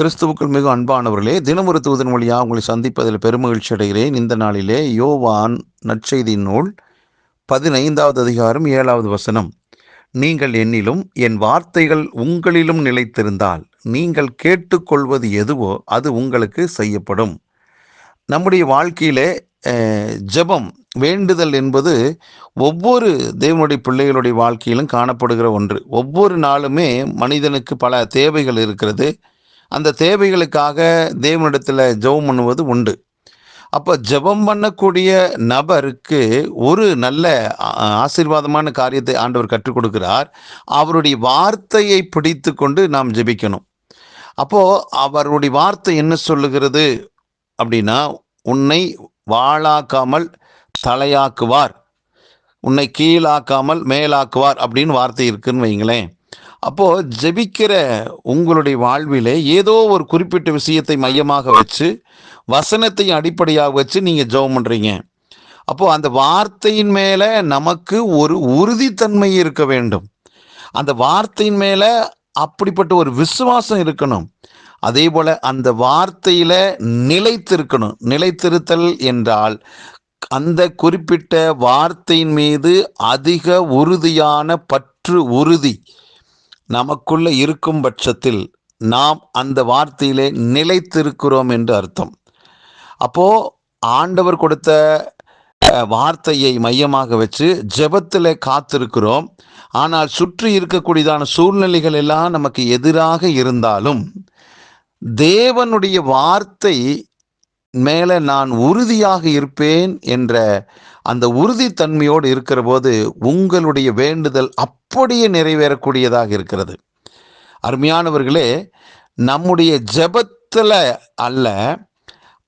கிறிஸ்துவுக்குள் மிக அன்பானவர்களே தினமொரு தூதன் வழியாக உங்களை சந்திப்பதில் பெருமகிழ்ச்சி அடைகிறேன். இந்த நாளிலே யோவான் நற்செய்தி நூல் பதினைந்தாவது அதிகாரம் ஏழாவது வசனம். நீங்கள் என்னிலும் என் வார்த்தைகள் உங்களிலும் நிலைத்திருந்தால் நீங்கள் கேட்டுக்கொள்வது எதுவோ அது உங்களுக்கு செய்யப்படும். நம்முடைய வாழ்க்கையிலே ஜபம் ஜெபம் வேண்டுதல் என்பது ஒவ்வொரு தேவனுடைய பிள்ளைகளுடைய வாழ்க்கையிலும் காணப்படுகிற ஒன்று. ஒவ்வொரு நாளுமே மனிதனுக்கு பல தேவைகள் இருக்கிறது. அந்த தேவைகளுக்காக தேவனிடத்தில் ஜெபம் பண்ணுவது உண்டு. அப்போ ஜெபம் பண்ணக்கூடிய நபருக்கு ஒரு நல்ல ஆசீர்வாதமான காரியத்தை ஆண்டவர் கற்றுக் கொடுக்கிறார். அவருடைய வார்த்தையை பிடித்து கொண்டு நாம் ஜெபிக்கணும். அப்போது அவருடைய வார்த்தை என்ன சொல்லுகிறது அப்படின்னா உன்னை வாளாக்காமல் தலையாக்குவார். உன்னை கீழாக்காமல் மேலாக்குவார் அப்படின்னு வார்த்தை இருக்குன்னு வைங்களேன். அப்போது ஜெபிக்கிற உங்களுடைய வாழ்விலே ஏதோ ஒரு குறிப்பிட்ட விஷயத்தை மையமாக வச்சு வசனத்தை அடிப்படையாக வச்சு நீங்கள் ஜெபம் பண்ணுறீங்க அப்போது அந்த வார்த்தையின் மேலே நமக்கு ஒரு உறுதித்தன்மை இருக்க வேண்டும். அந்த வார்த்தையின் மேலே அப்படிப்பட்ட ஒரு விசுவாசம் இருக்கணும். அதே போல் அந்த வார்த்தையில் நிலைத்திருக்கணும். நிலைத்திருத்தல் என்றால் அந்த குறிப்பிட்ட வார்த்தையின் மீது அதிக உறுதியான பற்று உறுதி. நமக்குள்ள இருக்கும் பட்சத்தில் நாம் அந்த வார்த்தையிலே நிலைத்திருக்கிறோம் என்று அர்த்தம். அப்போ ஆண்டவர் கொடுத்த வார்த்தையை மையமாக வச்சு ஜெபத்தில் காத்திருக்கிறோம். ஆனால் சுற்றி இருக்கக்கூடியதான சூழ்நிலைகள் எல்லாம் நமக்கு எதிராக இருந்தாலும் தேவனுடைய வார்த்தை மேலே நான் உறுதியாக இருப்பேன் என்ற அந்த உறுதித்தன்மையோடு இருக்கிற போது உங்களுடைய வேண்டுதல் அப்படியே நிறைவேறக்கூடியதாக இருக்கிறது. அருமையானவர்களே நம்முடைய ஜெபத்தில் அல்ல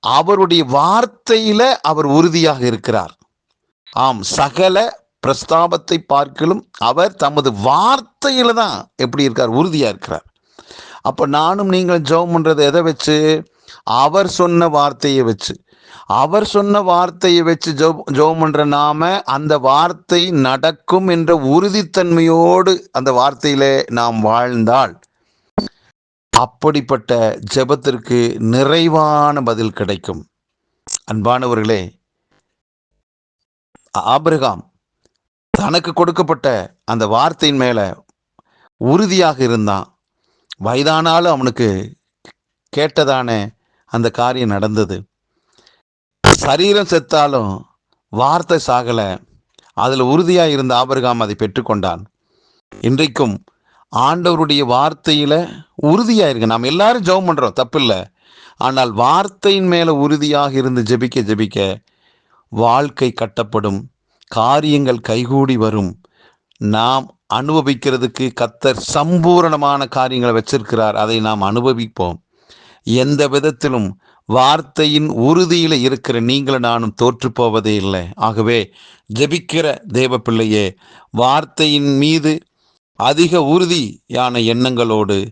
அவருடைய வார்த்தையில் அவர் உறுதியாக இருக்கிறார். ஆம் சகல பிரஸ்தாபத்தை பார்க்கலும் அவர் தமது வார்த்தையில் தான் எப்படி இருக்கார்? உறுதியாக இருக்கிறார். அப்போ நானும் நீங்கள் ஜெபம் பண்ணுறது எதை வச்சு? அவர் சொன்ன வார்த்தையை வச்சு. அவர் சொன்ன வார்த்தையை வச்சு ஜோ ஜெபம் நாம அந்த வார்த்தை நடக்கும் என்ற உறுதித்தன்மையோடு அந்த வார்த்தையிலே நாம் வாழ்ந்தால் அப்படிப்பட்ட ஜெபத்திற்கு நிறைவான பதில் கிடைக்கும். அன்பானவர்களே ஆபிரகாம் தனக்கு கொடுக்கப்பட்ட அந்த வார்த்தையின் மேல உறுதியாக இருந்தான். வயதானாலும் அவனுக்கு கேட்டதான அந்த காரியம் நடந்தது. சரீரம் செத்தாலும் வார்த்தை சாகல. அதில் உறுதியாக இருந்த ஆபர்காம் அதை பெற்றுக்கொண்டான். இன்றைக்கும் ஆண்டவருடைய வார்த்தையில் உறுதியாக இருக்கு நாம் எல்லாரும் ஜெபம் பண்ணுறோம் தப்பில்லை. ஆனால் வார்த்தையின் மேலே உறுதியாக இருந்து ஜெபிக்க ஜெபிக்க வாழ்க்கை கட்டப்படும். காரியங்கள் கைகூடி வரும். நாம் அனுபவிக்கிறதுக்கு கத்தர் சம்பூரணமான காரியங்களை வச்சிருக்கிறார். அதை நாம் அனுபவிப்போம். எந்த விதத்திலும் வார்த்தையின் உறுதியில் இருக்கிற நீங்களும் நானும் தோற்று போவதே இல்லை. ஆகவே ஜெபிக்கிற தேவ பிள்ளையே வார்த்தையின் மீது அதிக உறுதியான எண்ணங்களோடு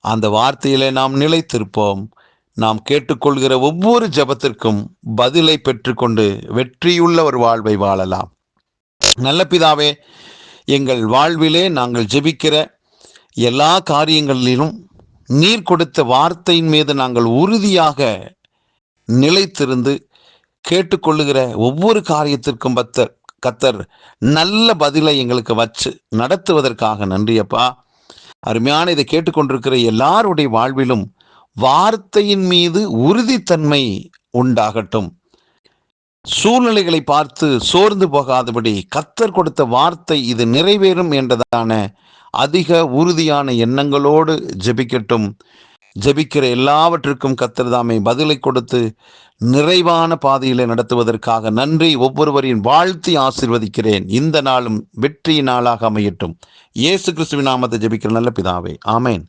அந்த வார்த்தையிலே நாம் நிலைத்திருப்போம். நாம் கேட்டுக்கொள்கிற ஒவ்வொரு ஜெபத்திற்கும் பதிலை பெற்றுக்கொண்டு வெற்றியுள்ள ஒரு வாழ்வை வாழலாம். நல்ல பிதாவே எங்கள் வாழ்விலே நாங்கள் ஜெபிக்கிற எல்லா காரியங்களிலும் நீர் கொடுத்த வார்த்தையின் மீது நாங்கள் உறுதியாக நிலைத்திருந்து கேட்டுக்கொள்ளுகிற ஒவ்வொரு காரியத்திற்கும் பத்தர் கத்தர் நல்ல பதிலை எங்களுக்கு வச்சு நடத்துவதற்காக நன்றியப்பா அருமையான இதை கேட்டுக்கொண்டிருக்கிற எல்லாருடைய வாழ்விலும் வார்த்தையின் மீது உறுதித்தன்மை உண்டாகட்டும். சூழ்நிலைகளை பார்த்து சோர்ந்து போகாதபடி கத்தர் கொடுத்த வார்த்தை இது நிறைவேறும் என்றதான அதிக உறுதியான எண்ணங்களோடு ஜெபிக்கட்டும். ஜெபிக்கிற எல்லாவற்றிற்கும் கத்தர் தாமை பதிலை கொடுத்து நிறைவான பாதையிலே நடத்துவதற்காக நன்றி. ஒவ்வொருவரின் வாழ்த்தி ஆசிர்வதிக்கிறேன். இந்த நாளும் வெற்றி நாளாக அமையட்டும். இயேசு கிறிஸ்துவின் நாமத்தை ஜெபிக்கிற நல்ல பிதாவே. ஆமேன்.